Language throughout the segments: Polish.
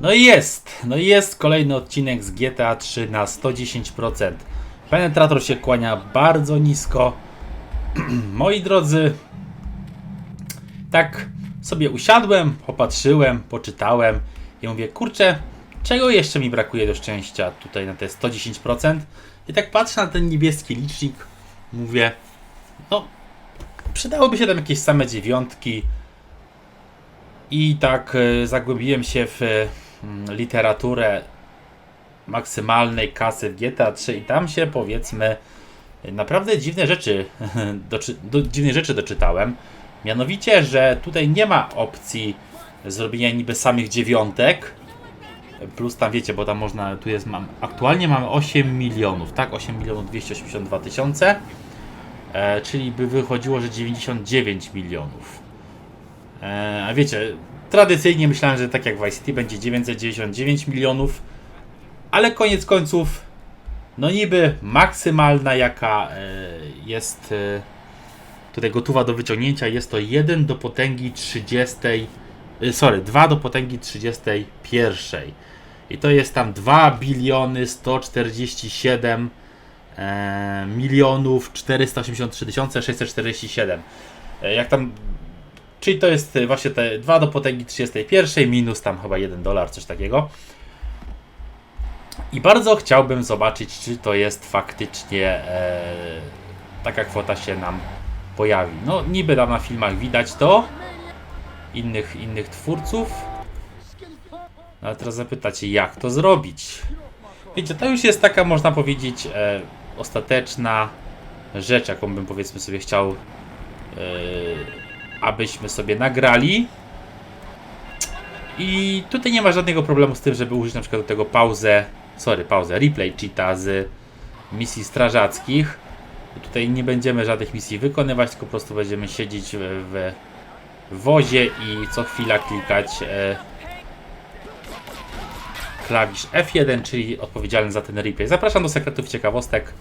No i jest, no i jest kolejny odcinek z GTA 3 na 110%. Penetrator się kłania bardzo nisko. Moi drodzy, tak sobie usiadłem, popatrzyłem, poczytałem i mówię, kurczę, czego jeszcze mi brakuje do szczęścia tutaj na te 110%? I tak patrzę na ten niebieski licznik, mówię, no, przydałoby się tam jakieś same dziewiątki. I tak e, zagłębiłem się w e, mm, literaturę maksymalnej kasy w GTA 3 i tam się powiedzmy naprawdę dziwne rzeczy, doczy, do, dziwne rzeczy doczytałem. Mianowicie, że tutaj nie ma opcji zrobienia niby samych dziewiątek. Plus tam wiecie, bo tam można, tu jest, mam, aktualnie mamy 8 milionów, tak? 8 milionów 282 tysiące. E, czyli by wychodziło, że 99 milionów. E, a wiecie, tradycyjnie myślałem, że tak jak Vice City będzie 999 milionów, ale koniec końców, no niby maksymalna jaka e, jest e, tutaj gotowa do wyciągnięcia jest to 1 do potęgi 30, e, sorry, 2 do potęgi 31. I to jest tam 2 biliony 147 e, milionów 483 tysiące 647. E, jak tam Czyli to jest e, właśnie te 2 do potęgi 31 minus tam chyba 1 dolar, coś takiego. I bardzo chciałbym zobaczyć, czy to jest faktycznie e, taka kwota się nam pojawi. No niby tam na filmach widać to innych, innych twórców. No, ale teraz zapytacie, jak to zrobić? Wiecie, to już jest taka, można powiedzieć, e, ostateczna rzecz, jaką bym powiedzmy sobie chciał e, abyśmy sobie nagrali. I tutaj nie ma żadnego problemu z tym, żeby użyć na przykład do tego pauzę, sorry, pauzę, replay cheata z misji strażackich. Tutaj nie będziemy żadnych misji wykonywać, tylko po prostu będziemy siedzieć w, w wozie i co chwila klikać e, klawisz F1, czyli odpowiedzialny za ten replay. Zapraszam do sekretów ciekawostek.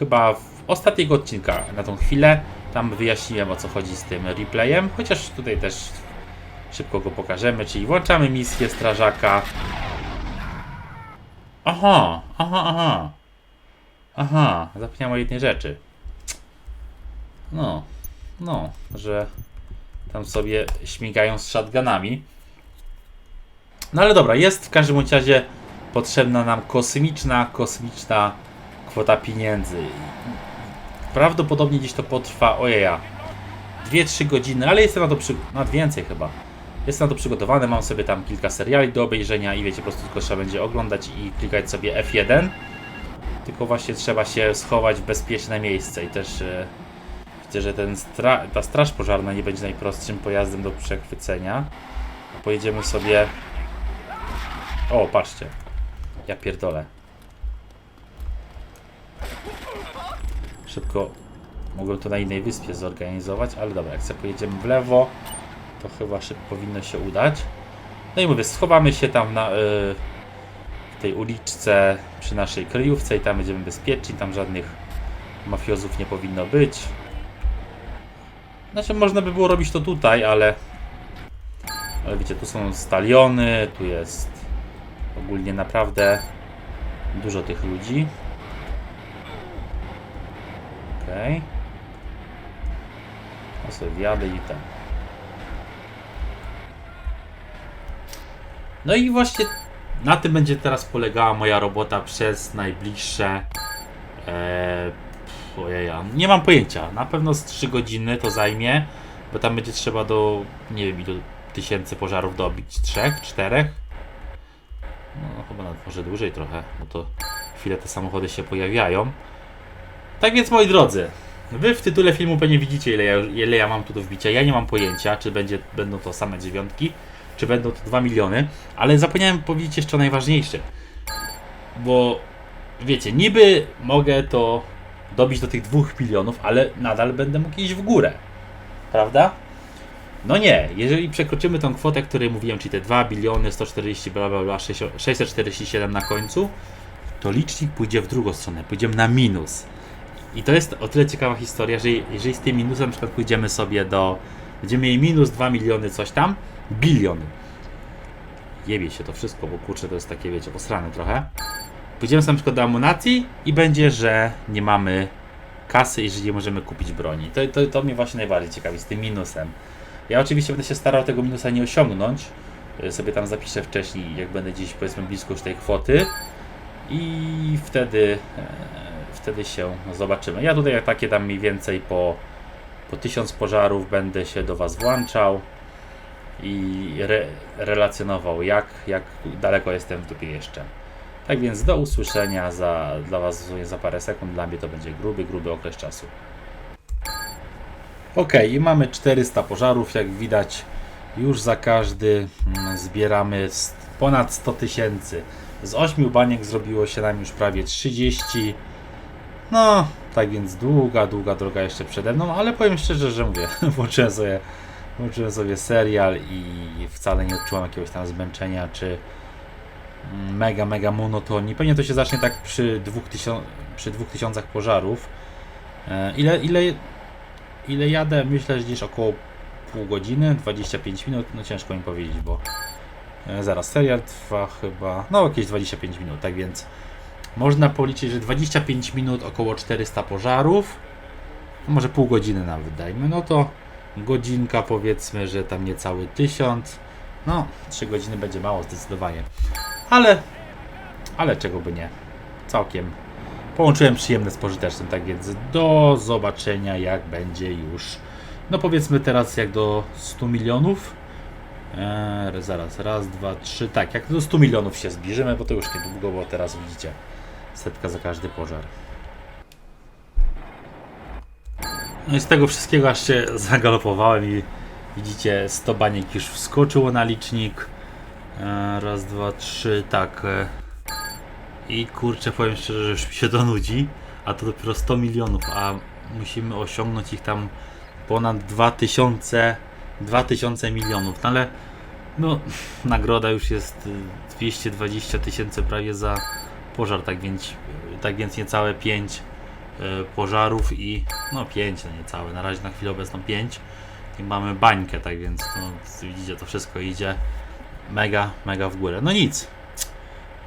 Chyba w ostatniego odcinka na tą chwilę. Tam wyjaśniłem o co chodzi z tym replayem, chociaż tutaj też szybko go pokażemy, czyli włączamy misję strażaka. Aha, aha, aha. Aha, zapomniałem o jednej rzeczy. No, no, że tam sobie śmigają z shotgunami. No ale dobra, jest w każdym razie potrzebna nam kosmiczna, kosmiczna kwota pieniędzy. Prawdopodobnie gdzieś to potrwa, ojeja, 2-3 godziny, ale jestem na to przy... nawet więcej chyba. Jestem na to przygotowany, mam sobie tam kilka seriali do obejrzenia i wiecie, po prostu tylko trzeba będzie oglądać i klikać sobie F1. Tylko właśnie trzeba się schować w bezpieczne miejsce i też e, widzę, że ten stra... ta straż pożarna nie będzie najprostszym pojazdem do przechwycenia. Pojedziemy sobie... O, patrzcie. Ja pierdolę. Szybko mogłem to na innej wyspie zorganizować, ale dobra, jak sobie pojedziemy w lewo, to chyba szybko powinno się udać. No i mówię, schowamy się tam na, y, w tej uliczce przy naszej kryjówce i tam będziemy bezpieczni, tam żadnych mafiozów nie powinno być. Znaczy można by było robić to tutaj, ale ale wiecie, tu są staliony, tu jest ogólnie naprawdę dużo tych ludzi. Okej. Okay. Sobie wjadę i tam. No i właśnie na tym będzie teraz polegała moja robota przez najbliższe. E, ojeja, nie mam pojęcia. Na pewno z 3 godziny to zajmie, bo tam będzie trzeba do, nie wiem, do tysięcy pożarów dobić. Trzech, czterech? No chyba nawet może dłużej trochę, bo to chwilę te samochody się pojawiają. Tak więc moi drodzy, wy w tytule filmu pewnie widzicie ile ja, ile ja mam tu do wbicia. Ja nie mam pojęcia, czy będzie, będą to same dziewiątki, czy będą to 2 miliony, ale zapomniałem powiedzieć jeszcze o najważniejszym. Bo wiecie, niby mogę to dobić do tych 2 milionów, ale nadal będę mógł iść w górę. Prawda? No nie, jeżeli przekroczymy tą kwotę, której mówiłem, czyli te 2 biliony 140 bla bla bla 647 na końcu, to licznik pójdzie w drugą stronę, pójdziemy na minus. I to jest o tyle ciekawa historia, że jeżeli z tym minusem na przykład pójdziemy sobie do. Będziemy mieli minus 2 miliony coś tam, biliony. jebie się to wszystko, bo kurczę, to jest takie, wiecie, posrane trochę. Pójdziemy sobie na przykład do amunicji i będzie, że nie mamy kasy i że nie możemy kupić broni. To, to, to mnie właśnie najbardziej ciekawi z tym minusem. Ja oczywiście będę się starał tego minusa nie osiągnąć. Y, Sobie tam zapiszę wcześniej, jak będę gdzieś powiedzmy blisko już tej kwoty. I wtedy, e, wtedy się zobaczymy. Ja tutaj jak takie tam mniej więcej po, po 1000 pożarów będę się do Was włączał i re, relacjonował, jak, jak daleko jestem w dupie jeszcze. Tak więc do usłyszenia za, dla Was za parę sekund. Dla mnie to będzie gruby, gruby okres czasu. Ok, i mamy 400 pożarów, jak widać. Już za każdy mm, zbieramy ponad 100 tysięcy. Z 8 baniek zrobiło się nam już prawie 30. No, tak więc długa, długa droga jeszcze przede mną, ale powiem szczerze, że mówię, włączyłem sobie, włączyłem sobie serial i wcale nie odczułam jakiegoś tam zmęczenia czy mega, mega monotonii. Pewnie to się zacznie tak przy 2000, przy 2000 pożarów. E, Ile, ile, ile jadę? Myślę, że gdzieś około pół godziny, 25 minut, no ciężko mi powiedzieć, bo e, zaraz serial trwa chyba, no jakieś 25 minut, tak więc można policzyć, że 25 minut, około 400 pożarów, no może pół godziny nawet dajmy, no to godzinka powiedzmy, że tam niecały 1000, no 3 godziny będzie mało zdecydowanie, ale, ale czego by nie, całkiem. Połączyłem przyjemne z pożytecznym, tak więc do zobaczenia jak będzie już. No powiedzmy teraz jak do 100 milionów. Eee, zaraz, raz, dwa, trzy. Tak, jak do 100 milionów się zbliżymy, bo to już niedługo, bo teraz widzicie setka za każdy pożar. No i z tego wszystkiego aż się zagalopowałem i widzicie 100 baniek już wskoczyło na licznik. Eee, raz, dwa, trzy, tak. E, I kurczę, powiem szczerze, że już mi się to nudzi, a to dopiero 100 milionów, a musimy osiągnąć ich tam ponad 2000, 2000 milionów. No ale no, nagroda już jest y, 220 tysięcy prawie za pożar, tak więc, tak więc niecałe 5 y, pożarów i no 5, no niecałe, na razie na chwilę obecną 5 i mamy bańkę, tak więc no, widzicie to wszystko idzie mega, mega w górę. No nic,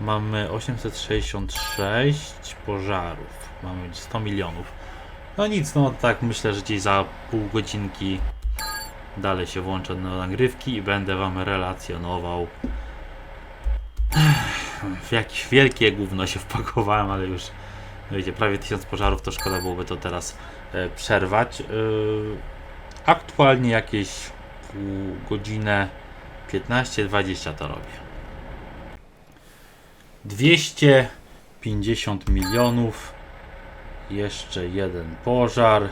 mamy 866 pożarów, mamy 100 milionów. No nic, no tak myślę, że gdzieś za pół godzinki dalej się włączę do nagrywki i będę wam relacjonował. W jakieś wielkie gówno się wpakowałem, ale już no wiecie, prawie tysiąc pożarów, to szkoda byłoby to teraz e, przerwać. E, aktualnie jakieś pół godzinę 15-20 to robię. 250 milionów jeszcze jeden pożar.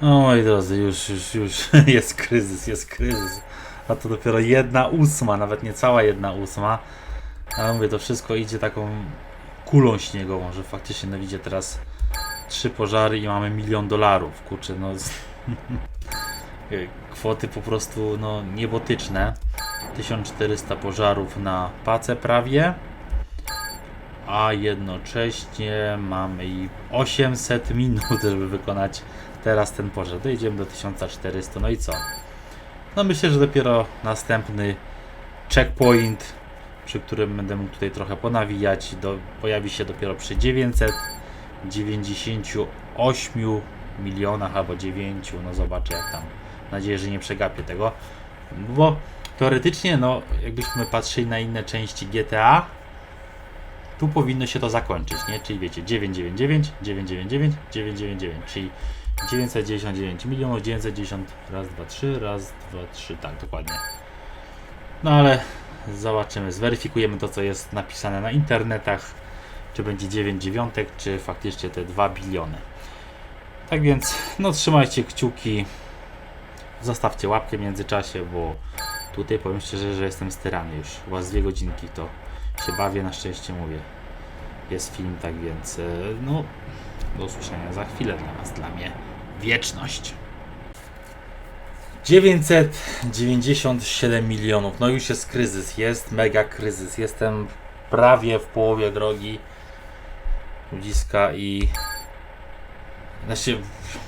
O moi drodzy, już, już, już jest kryzys, jest kryzys. A to dopiero jedna ósma, nawet nie cała jedna ósma. Mówię, to wszystko idzie taką kulą śniegową, że faktycznie no widzicie teraz trzy pożary i mamy milion dolarów. Kurczę, no kwoty po prostu no niebotyczne. 1400 pożarów na pacę prawie a jednocześnie mamy i 800 minut, żeby wykonać teraz ten pożar. Dojdziemy do 1400, no i co? No myślę, że dopiero następny checkpoint, przy którym będę mógł tutaj trochę ponawijać, do, pojawi się dopiero przy 998 milionach albo 9, no zobaczę jak tam. Mam nadzieję, że nie przegapię tego, bo teoretycznie, no jakbyśmy patrzyli na inne części GTA, tu powinno się to zakończyć, nie? Czyli wiecie, 999, 999, 999, czyli 999 milionów, 990, raz, dwa, trzy, raz, dwa, trzy, tak, dokładnie. No ale zobaczymy, zweryfikujemy to, co jest napisane na internetach, czy będzie 9 dziewiątek, czy faktycznie te 2 biliony. Tak więc, no trzymajcie kciuki, zostawcie łapkę w międzyczasie, bo tutaj powiem szczerze, że jestem styrany już, chyba z dwie godzinki to się bawię, na szczęście mówię. Jest film, tak więc e, no do usłyszenia za chwilę dla nas, dla mnie wieczność. 997 milionów, no już jest kryzys, jest mega kryzys, jestem prawie w połowie drogi ludziska i znaczy,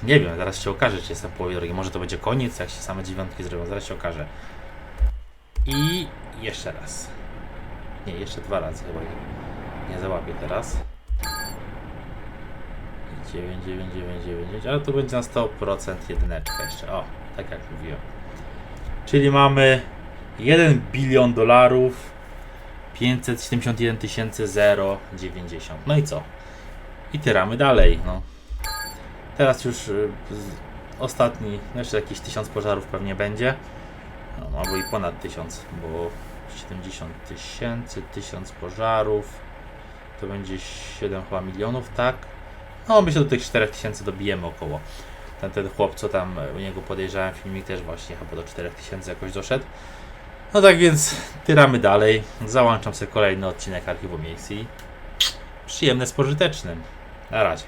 nie wiem, zaraz się okaże, czy jestem w połowie drogi, może to będzie koniec, jak się same dziewiątki zrobią, zaraz się okaże. I jeszcze raz. Nie, jeszcze dwa razy chyba. Nie załapię teraz. 9, 9, 9, 9, 9, ale to będzie na 100% jedyneczka jeszcze. O, tak jak mówiłem. Czyli mamy 1 bilion dolarów 571 tysięcy 090. No i co? I tyramy dalej. No. Teraz już y, ostatni, no jeszcze jakieś 1000 pożarów pewnie będzie. No, albo i ponad 1000, bo 70 tysięcy, 1000 pożarów. To będzie 7 chyba milionów, tak? No myślę, do tych 4000 dobijemy około. Ten, ten chłop, co tam e, u niego podejrzewałem filmik, też właśnie chyba do 4000 jakoś doszedł. No tak więc tyramy dalej. Załączam sobie kolejny odcinek Archiwum Miejski. Przyjemne z pożytecznym. Na razie.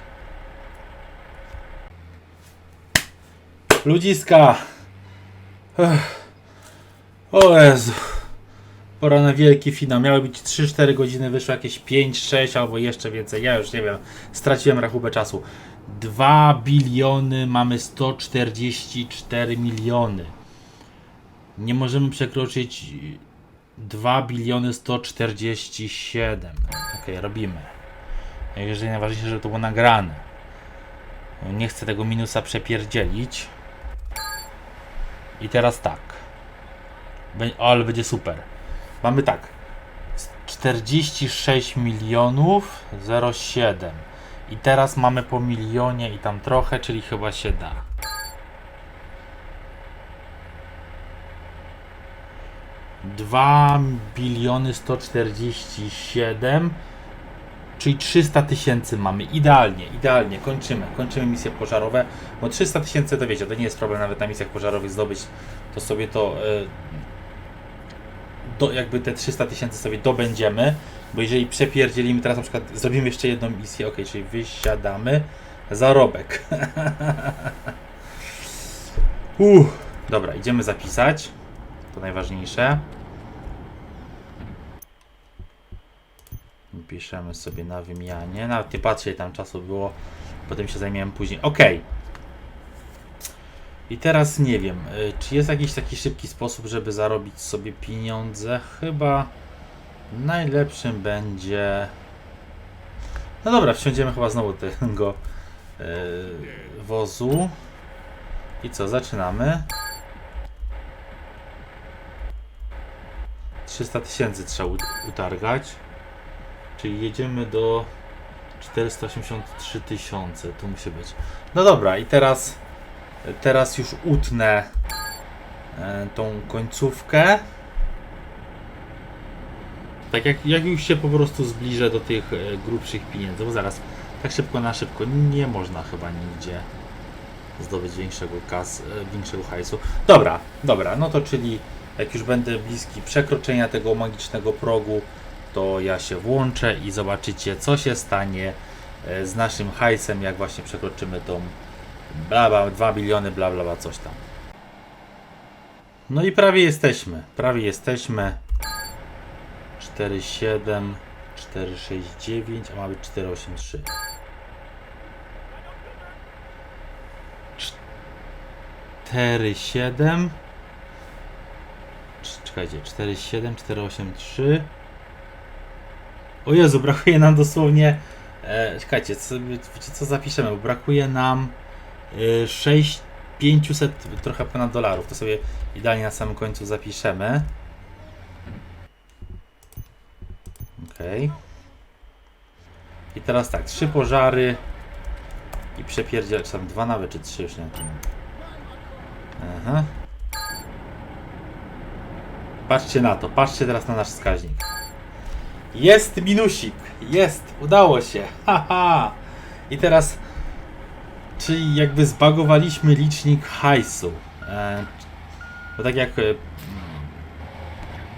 Ludziska! Ech. O Jezu. Pora na wielki finał. Miały być 3-4 godziny, wyszło jakieś 5-6 albo jeszcze więcej. Ja już nie wiem. Straciłem rachubę czasu. 2 biliony, mamy 144 miliony. Nie możemy przekroczyć 2 biliony 147. Ok, robimy. Jeżeli najważniejsze, żeby to było nagrane. Nie chcę tego minusa przepierdzielić. I teraz tak. Ale będzie super. Mamy tak. 46 milionów 07. I teraz mamy po milionie i tam trochę, czyli chyba się da. Dwa biliony 147 Czyli 300 tysięcy mamy. Idealnie, idealnie. Kończymy. Kończymy misje pożarowe. Bo 300 tysięcy to wiecie, to nie jest problem nawet na misjach pożarowych zdobyć. To sobie to. Do, jakby te 300 tysięcy sobie dobędziemy. Bo jeżeli przepierdzielimy, teraz na przykład zrobimy jeszcze jedną misję, ok, czyli wysiadamy. Zarobek. Uff. Dobra, idziemy zapisać. To najważniejsze. Piszemy sobie na wymianie. Nawet nie patrzę, ile tam czasu było. Potem się zajmiemy później. Ok. I teraz nie wiem, y, czy jest jakiś taki szybki sposób, żeby zarobić sobie pieniądze? Chyba najlepszym będzie. No dobra, wsiądziemy chyba znowu tego y, wozu. I co, zaczynamy. 300 tysięcy trzeba ut- utargać. Czyli jedziemy do 483 tysiące. Tu musi być. No dobra, i teraz teraz już utnę e, tą końcówkę. Tak jak, jak już się po prostu zbliżę do tych e, grubszych pieniędzy, bo zaraz tak szybko na szybko nie można chyba nigdzie zdobyć większego kas, e, większego hajsu. Dobra, dobra, no to czyli jak już będę bliski przekroczenia tego magicznego progu, to ja się włączę i zobaczycie, co się stanie z naszym hajsem, jak właśnie przekroczymy tą bla bla, 2 biliony, bla bla, coś tam. No i prawie jesteśmy, prawie jesteśmy. 4,7, 4,69, a ma być 4,83. Cztery siedem. Cz- Czekajcie, 4,7, 4,83. O Jezu, brakuje nam dosłownie. E, czekajcie, co, wiecie co zapiszemy? Bo brakuje nam 6, 500, trochę ponad dolarów. To sobie idealnie na samym końcu zapiszemy. Okej. I teraz tak, trzy pożary i przepierdziel, czy tam dwa nawet, czy trzy już nie. Aha. Patrzcie na to, patrzcie teraz na nasz wskaźnik. Jest minusik, jest, udało się, haha. I teraz, czyli jakby zbagowaliśmy licznik hajsu. E, bo tak jak e,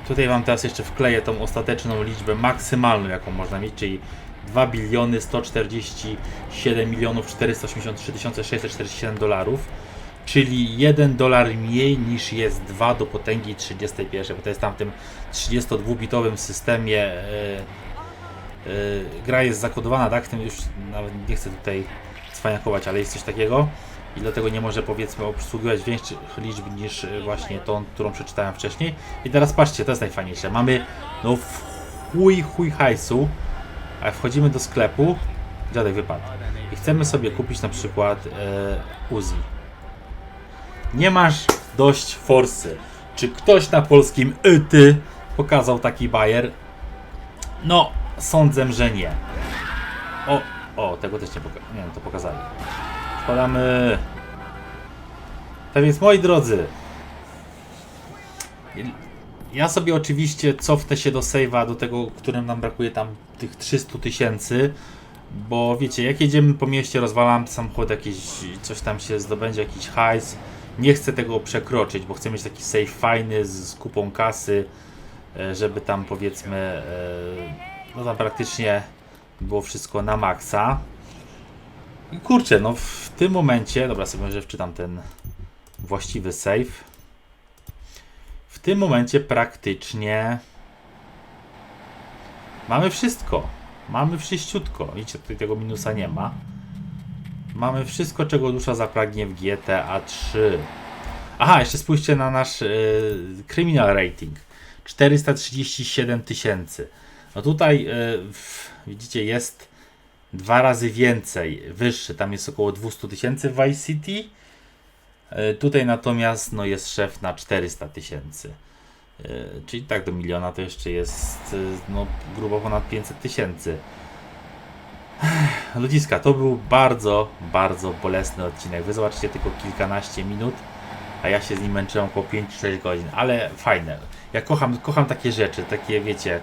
tutaj wam teraz jeszcze wkleję tą ostateczną liczbę maksymalną, jaką można mieć, czyli 2 biliony 147 milionów 483 647 dolarów, czyli 1 dolar mniej niż jest 2 do potęgi 31, bo to jest tam w tym 32-bitowym systemie e, e, gra jest zakodowana, tak? W tym już nawet nie chcę tutaj cwaniakować, ale jest coś takiego. i dlatego nie może powiedzmy obsługiwać większych liczb niż y, właśnie tą, którą przeczytałem wcześniej. I teraz patrzcie, to jest najfajniejsze. Mamy no w chuj chuj hajsu, a wchodzimy do sklepu, dziadek wypadł. I chcemy sobie kupić na przykład e, Uzi. Nie masz dość forsy. Czy ktoś na polskim y, pokazał taki bajer? No, sądzę, że nie. O, o, tego też nie pokazali. Nie, no to pokazali. Wkładamy. Tak więc, moi drodzy, ja sobie oczywiście cofnę się do save'a, do tego, którym nam brakuje tam tych 300 tysięcy, bo wiecie, jak jedziemy po mieście, rozwalam samochód, jakieś, coś tam się zdobędzie, jakiś hajs, nie chcę tego przekroczyć, bo chcę mieć taki save fajny z, z kupą kasy, e, żeby tam powiedzmy, e, no tam praktycznie było wszystko na maksa. I kurczę, no w tym momencie, dobra sobie może wczytam ten właściwy save. W tym momencie praktycznie mamy wszystko. Mamy wszyściutko. Widzicie, tutaj tego minusa nie ma. Mamy wszystko, czego dusza zapragnie w GTA 3. Aha, jeszcze spójrzcie na nasz yy, criminal rating. 437 tysięcy. No tutaj w, widzicie jest dwa razy więcej, wyższy. Tam jest około 200 tysięcy w Vice City. E, Tutaj natomiast no, jest szef na 400 tysięcy. E, Czyli tak do miliona to jeszcze jest e, no, grubo ponad 500 tysięcy. Ludziska, to był bardzo, bardzo bolesny odcinek. Wy zobaczycie tylko kilkanaście minut, a ja się z nim męczyłem około 5-6 godzin, ale fajne. Ja kocham, kocham takie rzeczy, takie wiecie.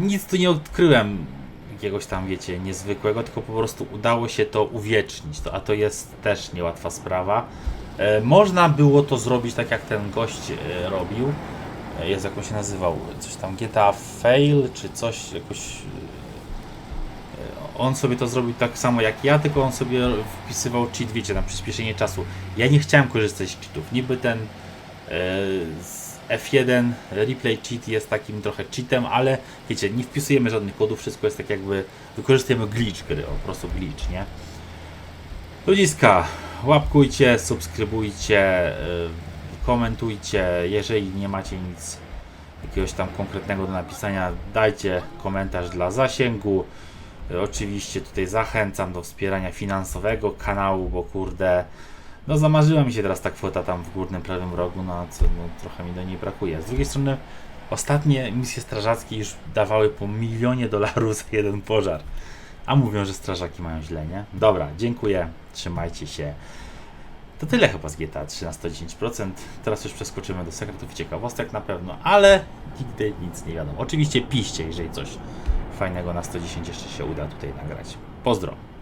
Nic tu nie odkryłem jakiegoś tam, wiecie, niezwykłego, tylko po prostu udało się to uwiecznić, to, a to jest też niełatwa sprawa. E, można było to zrobić tak, jak ten gość e, robił. E, jest, jak on się nazywał, coś tam GTA Fail, czy coś, jakoś... E, on sobie to zrobił tak samo jak ja, tylko on sobie wpisywał cheat, wiecie, na przyspieszenie czasu. Ja nie chciałem korzystać z cheatów. Niby ten e, z F1 replay cheat jest takim trochę cheatem, ale wiecie, nie wpisujemy żadnych kodów, wszystko jest tak jakby wykorzystujemy glitch gry, po prostu glitch, nie? Ludziska, łapkujcie, subskrybujcie, y, komentujcie, jeżeli nie macie nic jakiegoś tam konkretnego do napisania, dajcie komentarz dla zasięgu. Y, Oczywiście tutaj zachęcam do wspierania finansowego kanału, bo kurde, no zamarzyła mi się teraz ta kwota tam w górnym prawym rogu, no co, no, trochę mi do niej brakuje. Z drugiej strony ostatnie misje strażackie już dawały po milionie dolarów za jeden pożar. A mówią, że strażaki mają źle, nie? Dobra, dziękuję, trzymajcie się. To tyle chyba z GTA 3 na 110%. Teraz już przeskoczymy do sekretów i ciekawostek na pewno, ale nigdy nic nie wiadomo. Oczywiście piszcie, jeżeli coś fajnego na 110 jeszcze się uda tutaj nagrać. Pozdro!